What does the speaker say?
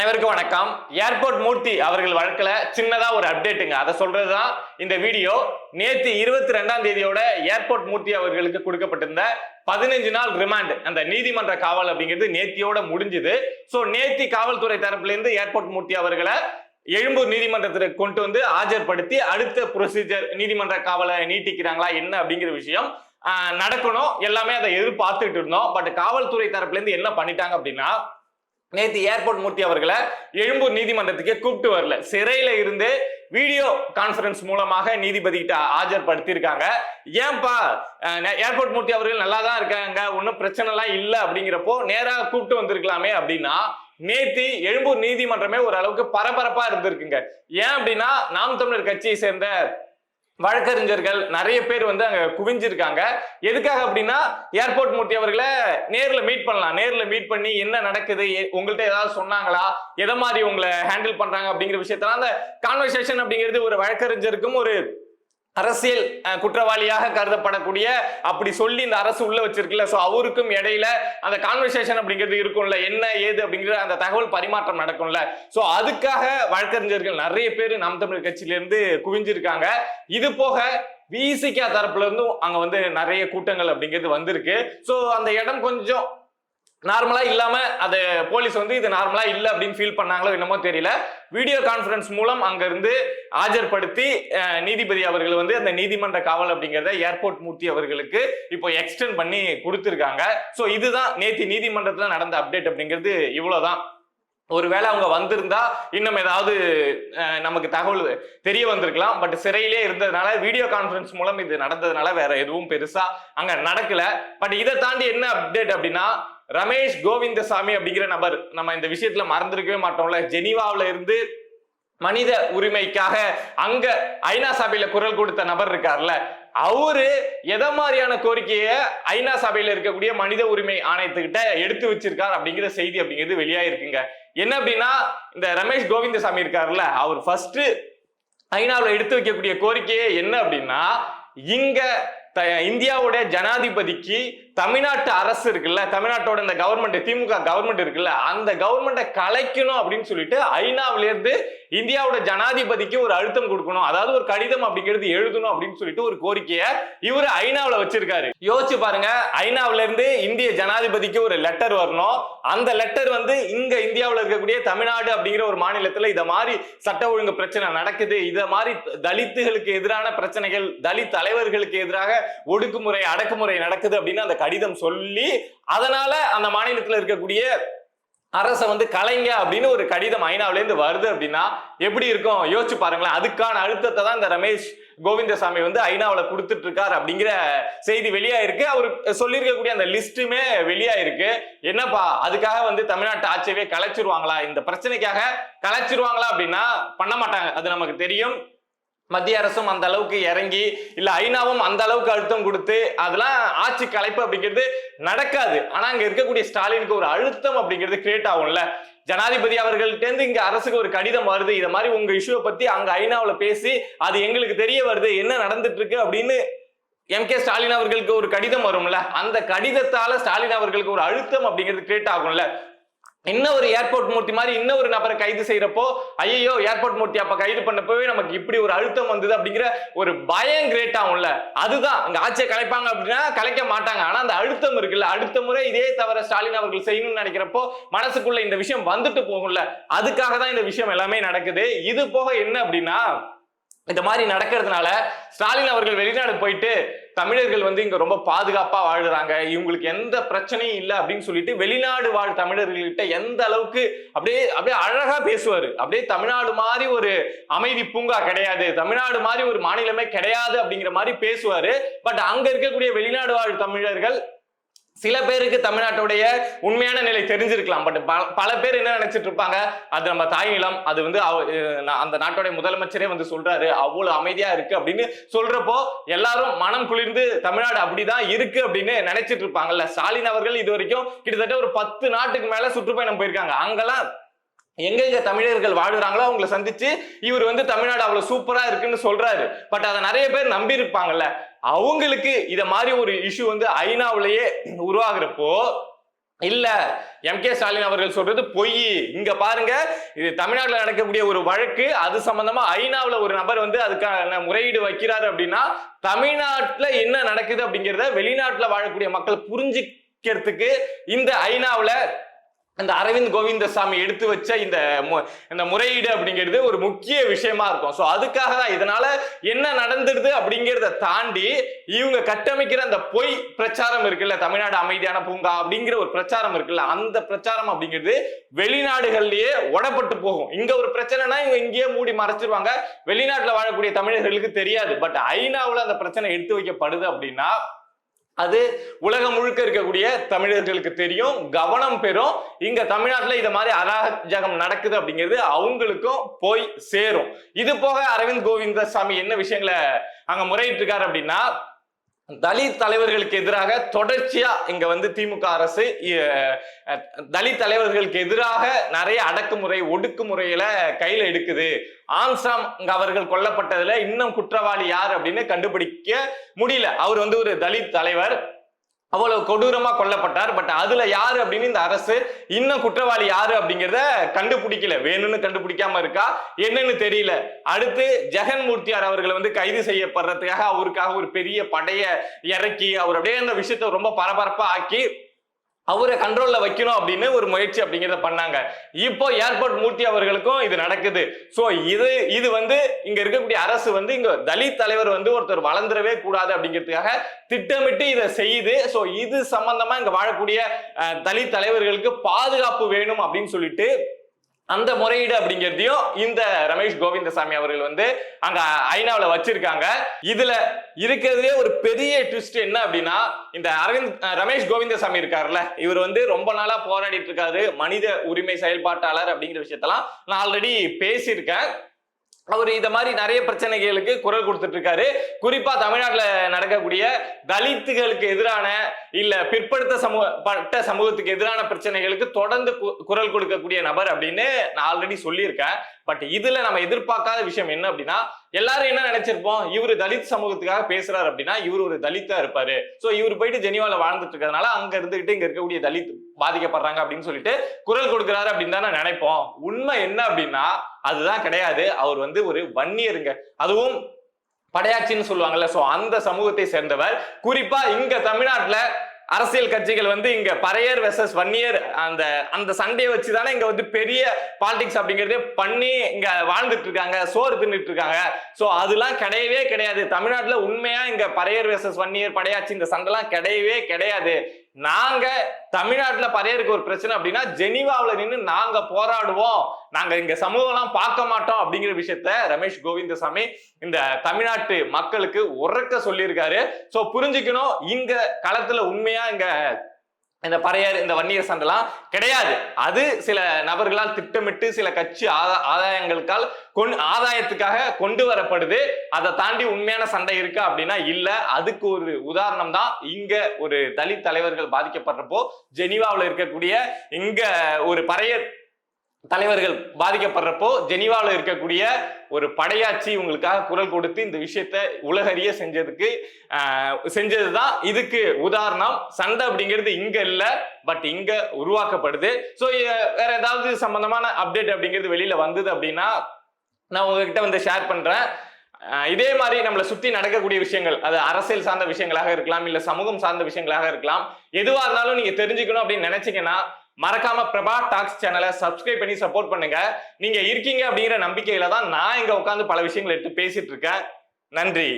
அனைவருக்கும் வணக்கம். ஏர்போர்ட் மூர்த்தி அவர்கள் வழக்கில் சின்னதாக ஒரு அப்டேட்டுங்க. அதை சொல்றதுதான் இந்த வீடியோ. நேற்று இருபத்தி ரெண்டாம் தேதியோட ஏர்போர்ட் மூர்த்தி அவர்களுக்கு கொடுக்கப்பட்டிருந்த பதினஞ்சு நாள் ரிமாண்ட் அந்த நீதிமன்ற காவல் அப்படிங்கிறது நேத்தியோட முடிஞ்சுது. ஸோ நேத்தி காவல்துறை தரப்புலேருந்து ஏர்போர்ட் மூர்த்தி அவர்களை எழும்பூர் நீதிமன்றத்திற்கு கொண்டு வந்து ஆஜர்படுத்தி அடுத்த ப்ரொசீஜர் நீதிமன்ற காவலை நீட்டிக்கிறாங்களா என்ன அப்படிங்கிற விஷயம் நடக்கணும். எல்லாமே அதை எதிர்பார்த்துட்டு இருந்தோம். பட் காவல்துறை தரப்புலேருந்து என்ன பண்ணிட்டாங்க அப்படின்னா நேற்று ஏர்போர்ட் மூர்த்தி அவர்களை எழும்பூர் நீதிமன்றத்துக்கே கூப்பிட்டு வரல. சிறையில இருந்து வீடியோ கான்ஃபரன்ஸ் மூலமாக நீதிபதிகிட்ட ஆஜர்படுத்தியிருக்காங்க. ஏன்பா ஏர்போர்ட் மூர்த்தி அவர்கள் நல்லா தான் இருக்காங்க ஒன்றும் பிரச்சனைலாம் இல்லை அப்படிங்கிறப்போ நேராக கூப்பிட்டு வந்திருக்கலாமே அப்படின்னா நேத்தி எழும்பூர் நீதிமன்றமே ஒரு அளவுக்கு பரபரப்பா இருந்திருக்குங்க. ஏன் அப்படின்னா நாம் தமிழர் கட்சியை சேர்ந்த வழக்கறிஞர்கள் நிறைய பேர் வந்து அங்க குவிஞ்சிருக்காங்க. எதுக்காக அப்படின்னா ஏர்போர்ட் மூர்த்தி அவர்களை நேர்ல மீட் பண்ணலாம். நேர்ல மீட் பண்ணி என்ன நடக்குது உங்கள்கிட்ட உங்கள்ட்ட ஏதாவது சொன்னாங்களா எதை மாதிரி உங்களை ஹேண்டில் பண்றாங்க அப்படிங்கிற விஷயத்தெல்லாம் அந்த கான்வர்சேஷன் அப்படிங்கிறது ஒரு வழக்கறிஞருக்கும் ஒரு அரசியல் குற்றவாளியாக கருதப்படக்கூடிய அப்படி சொல்லி இந்த அரசு உள்ள வச்சிருக்குல்ல ஸோ அவருக்கும் இடையில அந்த கான்வர்சேஷன் அப்படிங்கிறது இருக்கும்ல என்ன ஏது அப்படிங்கிற அந்த தகவல் பரிமாற்றம் நடக்கும்ல. ஸோ அதுக்காக வழக்கறிஞர்கள் நிறைய பேர் நாம் தமிழர் கட்சியிலேருந்து குவிஞ்சிருக்காங்க. இது போக விசிகா தரப்புல இருந்தும் அங்க வந்து நிறைய கூட்டங்கள் அப்படிங்கிறது வந்திருக்கு. ஸோ அந்த இடம் கொஞ்சம் நார்மலா இல்லாம அது போலீஸ் வந்து இது நார்மலா இல்ல அப்படின்னு ஃபீல் பண்ணாங்களோ என்னமோ தெரியல. வீடியோ கான்ஃபரன்ஸ் மூலம் அங்கிருந்து ஆஜர்படுத்தி நீதிபதி அவர்கள் வந்து அந்த நீதிமன்ற காவல் அப்படிங்கிறத ஏர்போர்ட் மூர்த்தி அவர்களுக்கு இப்போ எக்ஸ்டெண்ட் பண்ணி கொடுத்துருக்காங்க. ஸோ இதுதான் நேற்று நீதிமன்றத்தில் நடந்த அப்டேட் அப்படிங்கிறது இவ்வளோதான் ஒருவேளை அவங்க வந்திருந்தா இன்னும் ஏதாவது நமக்கு தகவல் தெரிய வந்திருக்கலாம். பட் சிறையிலே இருந்ததுனால வீடியோ கான்ஃபரன்ஸ் மூலம் இது நடந்ததுனால வேற எதுவும் பெருசா அங்க நடக்கல. பட் இதை தாண்டி என்ன அப்டேட் அப்படின்னா ரமேஷ் கோவிந்தசாமி அப்படிங்கிற நபர் நம்ம இந்த விஷயத்துல மறந்துருக்கவே மாட்டோம்ல. ஜெனீவாவுல இருந்து மனித உரிமைக்காக அங்க ஐநா சபையில குரல் கொடுத்த நபர் இருக்கார்ல அவரு எதை மாதிரியான கோரிக்கையை ஐநா சபையில இருக்கக்கூடிய மனித உரிமை ஆணையத்துக்கிட்ட எடுத்து வச்சிருக்கார் அப்படிங்கிற செய்தி அப்படிங்கிறது வெளியாயிருக்குங்க. என்ன அப்படின்னா இந்த ரமேஷ் கோவிந்தசாமி இருக்காருல்ல அவர் ஃபர்ஸ்ட் ஐநாவில் எடுத்து வைக்கக்கூடிய கோரிக்கையே என்ன அப்படின்னா இங்க த- இந்தியாவோட ஜனாதிபதிக்கு தமிழ்நாட்டு அரசு இருக்குல்ல தமிழ்நாட்டோட இந்த கவர்மெண்ட் திமுக கவர்மெண்ட் இருக்குல்ல அந்த கவர்மெண்ட்டை கலைக்கணும் அப்படின்னு சொல்லிட்டு ஐநாவிலேருந்து இந்தியாவோட ஜனாதிபதிக்கு ஒரு அழுத்தம் கொடுக்கணும். அதாவது ஒரு கடிதம் அப்படிங்கிறது எழுதணும் அப்படின்னு சொல்லிட்டு ஒரு கோரிக்கையை இவர் ஐநாவில் வச்சிருக்காரு. யோசிச்சு பாருங்க ஐநாவுல இருந்து இந்திய ஜனாதிபதிக்கு ஒரு லெட்டர் வரணும். அந்த லெட்டர் வந்து இங்க இந்தியாவில் இருக்கக்கூடிய தமிழ்நாடு அப்படிங்கிற ஒரு மாநிலத்தில் இதை மாதிரி சட்ட ஒழுங்கு பிரச்சனை நடக்குது. இதை மாதிரி தலித்துகளுக்கு எதிரான பிரச்சனைகள் தலித் தலைவர்களுக்கு எதிராக ஒடுக்குமுறை அடக்குமுறை நடக்குது அப்படின்னு அந்த கடிதம் சொல்லி அதனால அந்த மாநிலத்துல இருக்கக்கூடிய அரசை வந்து கலைங்க அப்படின்னு ஒரு கடிதம் ஐநாவிலேருந்து வருது அப்படின்னா எப்படி இருக்கும்? யோசிச்சு பாருங்களேன். அதுக்கான அழுத்தத்தை தான் இந்த ரமேஷ் கோவிந்தசாமி வந்து ஐநாவில் கொடுத்துட்டு இருக்காரு அப்படிங்கிற செய்தி வெளியாயிருக்கு. அவர் சொல்லியிருக்கக்கூடிய அந்த லிஸ்ட்டுமே வெளியாயிருக்கு. என்னப்பா அதுக்காக வந்து தமிழ்நாட்டு ஆட்சியவே கலைச்சிருவாங்களா? இந்த பிரச்சனைக்காக கலைச்சிருவாங்களா அப்படின்னா பண்ண மாட்டாங்க. அது நமக்கு தெரியும். மத்திய அரசும் அந்த அளவுக்கு இறங்கி இல்ல ஐநாவும் அந்த அளவுக்கு அழுத்தம் கொடுத்து அதெல்லாம் ஆட்சி கலைப்பு அப்படிங்கிறது நடக்காது. ஆனா அங்க இருக்கக்கூடிய ஸ்டாலினுக்கு ஒரு அழுத்தம் அப்படிங்கிறது கிரியேட் ஆகும்ல. ஜனாதிபதி அவர்கள்ட்ட இங்கே இங்க அரசுக்கு ஒரு கடிதம் வருது. இதை மாதிரி உங்க இஷ்யூவை பத்தி அங்க ஐநாவுல பேசி அது எங்களுக்கு தெரிய வருது. என்ன நடந்துட்டு இருக்கு அப்படின்னு எம் கே ஸ்டாலின் அவர்களுக்கு ஒரு கடிதம் வரும்ல. அந்த கடிதத்தால ஸ்டாலின் அவர்களுக்கு ஒரு அழுத்தம் அப்படிங்கிறது கிரியேட் ஆகும்ல. இன்னும் ஒரு ஏர்போர்ட் மூர்த்தி மாதிரி இன்னும் ஒரு நபரை கைது செய்யறப்போ ஐயோ ஏர்போர்ட் மூர்த்தி அப்ப கைது பண்ணப்பவே நமக்கு இப்படி ஒரு அழுத்தம் வந்தது அப்படிங்கிற ஒரு பயம் கிரேட் ஆகும்ல அதுதான் அங்க ஆட்சியை கலைப்பாங்க அப்படின்னா கலைக்க மாட்டாங்க. ஆனா அந்த அழுத்தம் இருக்குல்ல. அடுத்த முறை இதே தவிர ஸ்டாலின் அவர்கள் செய்யணும்னு நினைக்கிறப்போ மனசுக்குள்ள இந்த விஷயம் வந்துட்டு போகும்ல. அதுக்காக தான் இந்த விஷயம் எல்லாமே நடக்குது. இது போக என்ன அப்படின்னா இந்த மாதிரி நடக்கிறதுனால ஸ்டாலின் அவர்கள் வெளிநாடு போயிட்டு தமிழர்கள் வந்து இங்க ரொம்ப பாதுகாப்பா வாழ்றாங்க. இவங்களுக்கு எந்த பிரச்சனையும் இல்லை அப்படின்னு சொல்லிட்டு வெளிநாடு வாழ் தமிழர்கள்கிட்ட எந்த அளவுக்கு அப்படியே அப்படியே அழகா பேசுவாரு. அப்படியே தமிழ்நாடு மாதிரி ஒரு அமைதி பூங்கா கிடையாது. தமிழ்நாடு மாதிரி ஒரு மாநிலமே கிடையாது அப்படிங்கிற மாதிரி பேசுவாரு. பட் அங்க இருக்கக்கூடிய வெளிநாடு வாழ் தமிழர்கள் சில பேருக்கு தமிழ்நாட்டுடைய உண்மையான நிலை தெரிஞ்சிருக்கலாம். பட் பல பேர் என்ன நினைச்சிட்டு இருப்பாங்க? அது நம்ம தாய் நிலம் அது வந்து அவ- அந்த நாட்டுடைய முதலமைச்சரே வந்து சொல்றாரு. அவ்வளவு அமைதியா இருக்கு அப்படின்னு சொல்றப்போ எல்லாரும் மனம் குளிர்ந்து தமிழ்நாடு அப்படிதான் இருக்கு அப்படின்னு நினைச்சிட்டு இருப்பாங்கல்ல. ஸ்டாலின் அவர்கள் இது வரைக்கும் கிட்டத்தட்ட ஒரு பத்து நாட்டுக்கு மேல சுற்றுப்பயணம் போயிருக்காங்க. அங்கெல்லாம் எங்கெங்க தமிழர்கள் வாழுறாங்களோ அவங்கள சந்திச்சு இவர் வந்து தமிழ்நாடு அவ்வளவு சூப்பரா இருக்குன்னு சொல்றாரு. பட் அதை நிறைய பேர் நம்பி இருப்பாங்கல்ல அவங்களுக்கு இத மாதிரி ஒரு இஷ்யூ வந்து ஐநாவிலேயே உருவாகிறப்போ இல்ல எம் கே ஸ்டாலின் அவர்கள் சொல்றது பொய். இங்க பாருங்க இது தமிழ்நாட்டில் நடக்கக்கூடிய ஒரு வழக்கு அது சம்பந்தமா ஐநாவில் ஒரு நபர் வந்து அதுக்கான முறையீடு வைக்கிறாரு அப்படின்னா தமிழ்நாட்டில் என்ன நடக்குது அப்படிங்கிறத வெளிநாட்டில் வாழக்கூடிய மக்கள் புரிஞ்சுக்கிறதுக்கு இந்த ஐநாவில் இந்த அரவிந்த் கோவிந்தசாமி எடுத்து வச்ச இந்த இந்த முறையீடு அப்படிங்கிறது ஒரு முக்கிய விஷயமா இருக்கும். ஸோ அதுக்காக தான் இதனால என்ன நடந்துடுது அப்படிங்கிறத தாண்டி இவங்க கட்டமைக்கிற அந்த பொய் பிரச்சாரம் இருக்குல்ல தமிழ்நாடு அமைதியான பூங்கா அப்படிங்கிற ஒரு பிரச்சாரம் இருக்குல்ல அந்த பிரச்சாரம் அப்படிங்கிறது வெளிநாடுகள்லயே உடப்பட்டு போகும். இங்க ஒரு பிரச்சனைனா இவங்க இங்கேயே மூடி மறைச்சிருவாங்க. வெளிநாட்டில் வாழக்கூடிய தமிழர்களுக்கு தெரியாது. பட் ஐநாவில் அந்த பிரச்சனை எடுத்து வைக்கப்படுது அப்படின்னா அது உலகம் முழுக்க இருக்கக்கூடிய தமிழர்களுக்கு தெரியும் கவனம் பெறும். இங்க தமிழ்நாட்டில் இதை மாதிரி அராஜகம் நடக்குது அப்படிங்கிறது அவங்களுக்கும் போய் சேரும். இது போக அரவிந்த் கோவிந்தசாமி என்ன விஷயங்களை அங்க முறையிட்டு இருக்காரு அப்படின்னா தலித் தலைவர்களுக்கு எதிராக தொடர்ச்சியா இங்க வந்து திமுக அரசு தலித் தலைவர்களுக்கு எதிராக நிறைய அடக்குமுறை ஒடுக்குமுறையில கையில எடுக்குது. ஆம்சாம் இங்க அவர்கள் கொல்லப்பட்டதுல இன்னும் குற்றவாளி யார் அப்படின்னு கண்டுபிடிக்க முடியல. அவர் வந்து ஒரு தலித் தலைவர். அவ்வளவு கொடூரமா கொல்லப்பட்டார். பட் அதுல யாரு அப்படின்னு இந்த அரசு இன்னும் குற்றவாளி யாரு அப்படிங்கிறத கண்டுபிடிக்கல. வேணும்னு கண்டுபிடிக்காம இருக்கா? என்னன்னு தெரியல. அடுத்து ஜெகன்மூர்த்தியார் அவர்களை வந்து கைது செய்யப்படுறதுக்காக அவருக்காக ஒரு பெரிய படைய இறக்கி அவர் அப்படியே அந்த விஷயத்த ரொம்ப பரபரப்பா ஆக்கி அவரை கண்ட்ரோல்ல வைக்கணும் அப்படின்னு ஒரு முயற்சி அப்படிங்கிறத பண்ணாங்க. இப்போ ஏர்போர்ட் மூர்த்தி அவர்களுக்கும் இது நடக்குது. ஸோ இது இது வந்து இங்க இருக்கக்கூடிய அரசு வந்து இங்க தலித் தலைவர் வந்து ஒருத்தர் வளர்ந்துடவே கூடாது அப்படிங்கிறதுக்காக திட்டமிட்டு இதை செய்யுது. ஸோ இது சம்பந்தமா இங்க வாழக்கூடிய தலித் தலைவர்களுக்கு பாதுகாப்பு வேணும் அப்படின்னு சொல்லிட்டு அந்த முறையீடு அப்படிங்கிறதையும் இந்த ரமேஷ் கோவிந்தசாமி அவர்கள் வந்து அங்க ஐநாவில் வச்சிருக்காங்க. இதுல இருக்கிறதுலே ஒரு பெரிய ட்விஸ்ட் என்ன அப்படின்னா இந்த அரவிந்த் ரமேஷ் கோவிந்தசாமி இருக்காருல்ல இவர் வந்து ரொம்ப நாளா போராடிட்டு இருக்காரு மனித உரிமை செயல்பாட்டாளர் அப்படிங்கிற விஷயத்தெல்லாம் நான் ஆல்ரெடி பேசியிருக்கேன். அவர் இத மாதிரி நிறைய பிரச்சனைகளுக்கு குரல் கொடுத்துட்டு இருக்காரு குறிப்பா தமிழ்நாட்டுல நடக்கக்கூடிய தலித்துகளுக்கு எதிரான இல்ல பிற்படுத்த சமூக பட்ட சமூகத்துக்கு எதிரான பிரச்சனைகளுக்கு தொடர்ந்து கு- குரல் கொடுக்கக்கூடிய நபர் அப்படின்னு நான் ஆல்ரெடி சொல்லியிருக்கேன். பட் இதுல நம்ம எதிர்பார்க்காத விஷயம் என்ன அப்படின்னா எல்லாரும் என்ன நினைச்சிருப்போம்? இவரு தலித் சமூகத்துக்காக பேசுறாரு அப்படின்னா இவர் ஒரு தலித்தா இருப்பாரு. சோ இவர் போயிட்டு ஜெனிவால வாழ்ந்துட்டு இருக்கிறதுனால அங்க இருந்துகிட்டு இங்க இருக்கக்கூடிய தலித் பாதிக்கப்படுறாங்க அப்படின்னு சொல்லிட்டு குரல் கொடுக்கிறாரு அப்படின்னு தானே நினைப்போம். உண்மை என்ன அப்படின்னா அதுதான் கிடையாது. அவர் வந்து ஒரு வன்னியருங்க. அதுவும் படையாச்சின்னு சொல்லுவாங்கல்ல. சோ அந்த சமூகத்தை சேர்ந்தவர். குறிப்பா இங்க தமிழ்நாட்டுல அரசியல் கட்சிகள் வந்து இங்க பறையர் வெர்சஸ் வன்னியர் அந்த அந்த சண்டையை வச்சு தானே இங்க வந்து பெரிய பாலிடிக்ஸ் அப்படிங்கறதே பண்ணி இங்க வாழ்ந்துட்டு இருக்காங்க சோறு தின்னுட்டு இருக்காங்க. சோ அதெல்லாம் கிடையவே கிடையாது. தமிழ்நாட்டுல உண்மையா இங்க பறையர் வெர்சஸ் வன்னியர் படையாச்சி இந்த சண்டைலாம் கிடையவே கிடையாது. நாங்க தமிழ்நாட்டுல பறையருக்கு ஒரு பிரச்சனை அப்படின்னா ஜெனிவாவில நின்னு நாங்க போராடுவோம். நாங்க இங்க சமூகம்லாம் பார்க்க மாட்டோம் அப்படிங்கிற விஷயத்த ரமேஷ் கோவிந்தசாமி இந்த தமிழ்நாட்டு மக்களுக்கு உறக்க சொல்லியிருக்காரு. சோ புரிஞ்சுக்கணும். இங்க களத்துல உண்மையா இங்க இந்த பறையர் இந்த வன்னியர் சண்டைலாம் கிடையாது. அது சில நபர்களால் திட்டமிட்டு சில கட்சி ஆதா- ஆதாயங்களுக்கால் கொண் ஆதாயத்துக்காக கொண்டு வரப்படுது. அதை தாண்டி உண்மையான சண்டை இருக்கா அப்படின்னா இல்ல. அதுக்கு ஒரு உதாரணம் தான் இங்க ஒரு தலித் தலைவர்கள் பாதிக்கப்படுறப்போ ஜெனீவாவில் இருக்கக்கூடிய இங்க ஒரு பறையர் தலைவர்கள் பாதிக்கப்படுறப்போ ஜெனீவாவில் இருக்கக்கூடிய ஒரு படையாட்சி உங்களுக்காக குரல் கொடுத்து இந்த விஷயத்த உலகறிய செஞ்சதுக்கு செஞ்சது தான் இதுக்கு உதாரணம். சண்டை அப்படிங்கிறது இங்க இல்லை பட் இங்க உருவாக்கப்படுது. ஸோ வேற ஏதாவது சம்பந்தமான அப்டேட் அப்படிங்கிறது வெளியில வந்தது அப்படின்னா நான் உங்ககிட்ட வந்து ஷேர் பண்றேன். இதே மாதிரி நம்மளை சுத்தி நடக்கக்கூடிய விஷயங்கள் அது அரசியல் சார்ந்த விஷயங்களாக இருக்கலாம் இல்ல சமூகம் சார்ந்த விஷயங்களாக இருக்கலாம் எதுவா இருந்தாலும் நீங்க தெரிஞ்சுக்கணும் அப்படின்னு நினைச்சீங்கன்னா மறக்காம பிரபா டாக்ஸ் சேனலை சப்ஸ்கிரைப் பண்ணி சப்போர்ட் பண்ணுங்க. நீங்க இருக்கீங்க அப்படிங்கிற நம்பிக்கையில தான் நான் இங்க உட்காந்து பல விஷயங்களை எடுத்து பேசிட்டு இருக்கேன். நன்றி.